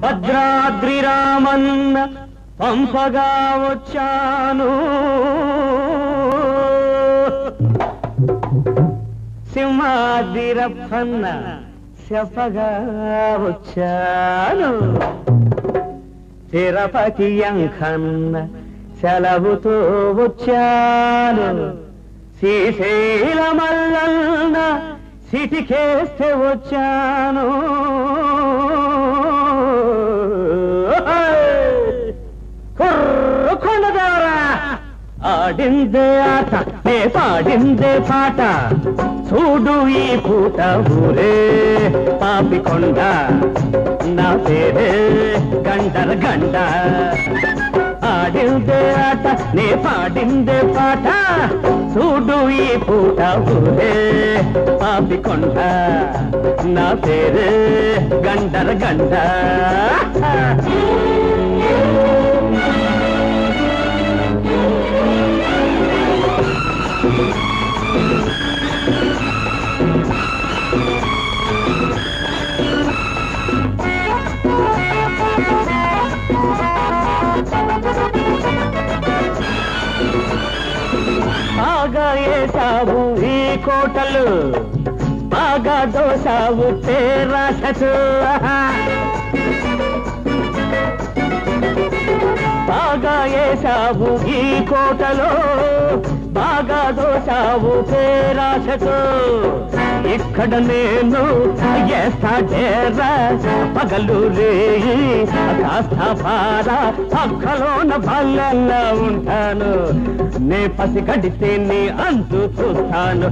భద్రాద్రి రామన్న పంపగా వచ్చాను. సింహాదిరప్పన్న చెప్పగా వచ్చాను. తిరుపతి అంకన్న సెలవుతో వచ్చాను. శ్రీశైల మల్లన్న సిటికేస్తే వచ్చాను. కుర్ర ఆడిందే ఆట నే పాడిందే పాట. చూడు ఈ పూట ఊరే పాపికొండ నా పేరే గండర గండ. ఆడిందే ఆట నే పాడిందే పాట. చూడు ఈ పూట ఊరే పాపికొండ నా పేరే గండర గండ. బాగా వేసావు ఈ కోటలు బాగా దోసావు పేరాససు బాగా వేసావు ఈ కోటలో బాగా దోశావు పేరాశతో ఇక్కడ నేను ఎస్తా డేరా పగలు రేయి కాస్త పారా పక్కలోన బల్లెల్లా ఉంటాను. నే పసి కడితే నీ అంతు చూస్తాను.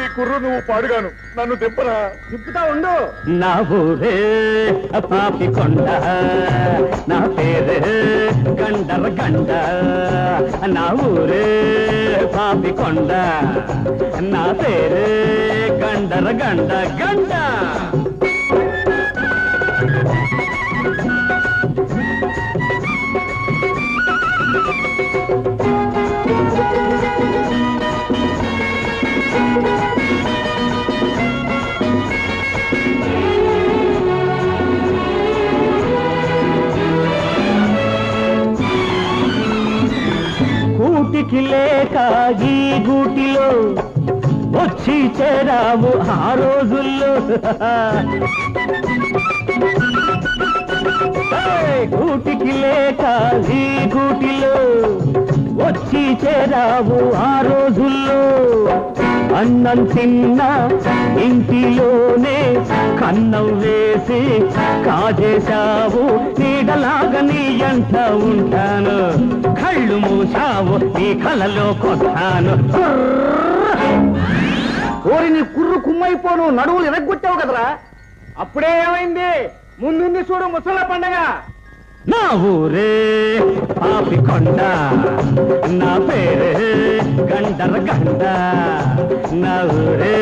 నీ కుర్రు నువ్వు పాడుగాను. నన్ను దింపరా. తిప్పుతా ఉండు. నా ఊరే పాపికొండ నా పేరే గండర గండ. నా ఊరే పాపికొండ నా పేరే గండర గండ. గండ! కూటికి లేక ఈ గూటిలో వచ్చి చేరావు ఆ రోజుల్లో. గూటికి లేక ఈ గూటిలో వచ్చి చేరావు ఆ రోజుల్లో. అన్నం తిన్న ఇంటిలోనే కన్నం వేసి కాజేశావు నీడలాగా నీ ఎంట ఉంటాను. కళ్ళు మూసావు నీ కలలో కొట్టాను. ఓరి నీ కుర్రు కుమ్మైపోను నడువులు ఎరగొట్టావు కదరా? అప్పుడే ఏమైంది? ముందుంది చూడు ముసల పండగ. నా ఊరే పాపికొండ నా పేరే గండర గండ. నా ఊరే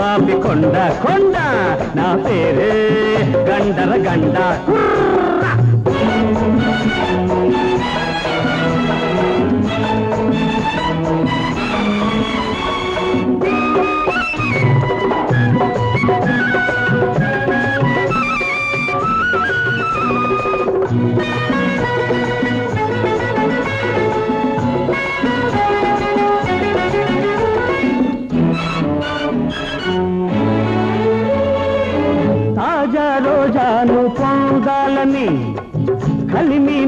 పాపికొండ కొండ నా పేరే గండర గండ.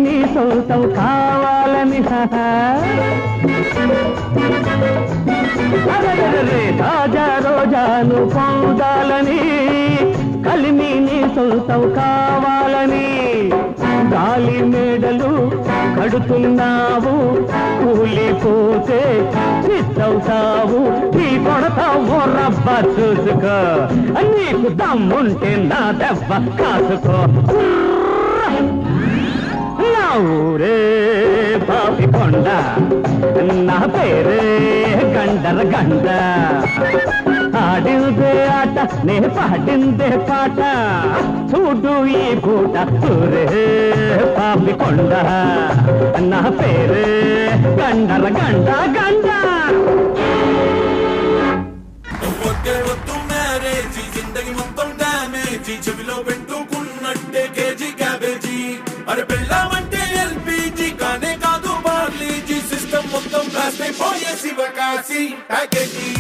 నీ సొంతం కావాలని అరెరెరెరె, తాజా రోజాను పొందాలని కలిమి నీ సొంతం కావాలని. గాలి మేడలు కడుతున్నావు కూలిపోతే చిత్తవుతావు నీ కొడతావు రబ్బ చూసుకో. నీకు దమ్ముంటే నా దెబ్బ కాసుకో. ఊరే పాపికొండ నా పేరే గండర గండ. ఆడిందే ఆట నే పాడిందే పాట చూడు ఈ పూట ఊరే పాపికొండ నా పేరే గండర గండ గండ. What they were జిందగి మొత్తం డ్యామేజీ చెవిలో Sibakasi Agadi.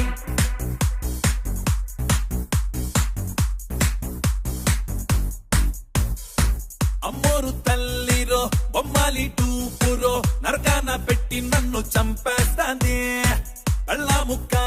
అమ్మోరు తల్లిరో బొమ్మాలి టూపురో నరకాన పెట్టి నన్ను చంపేస్తానే వెళ్ళా ముక్కా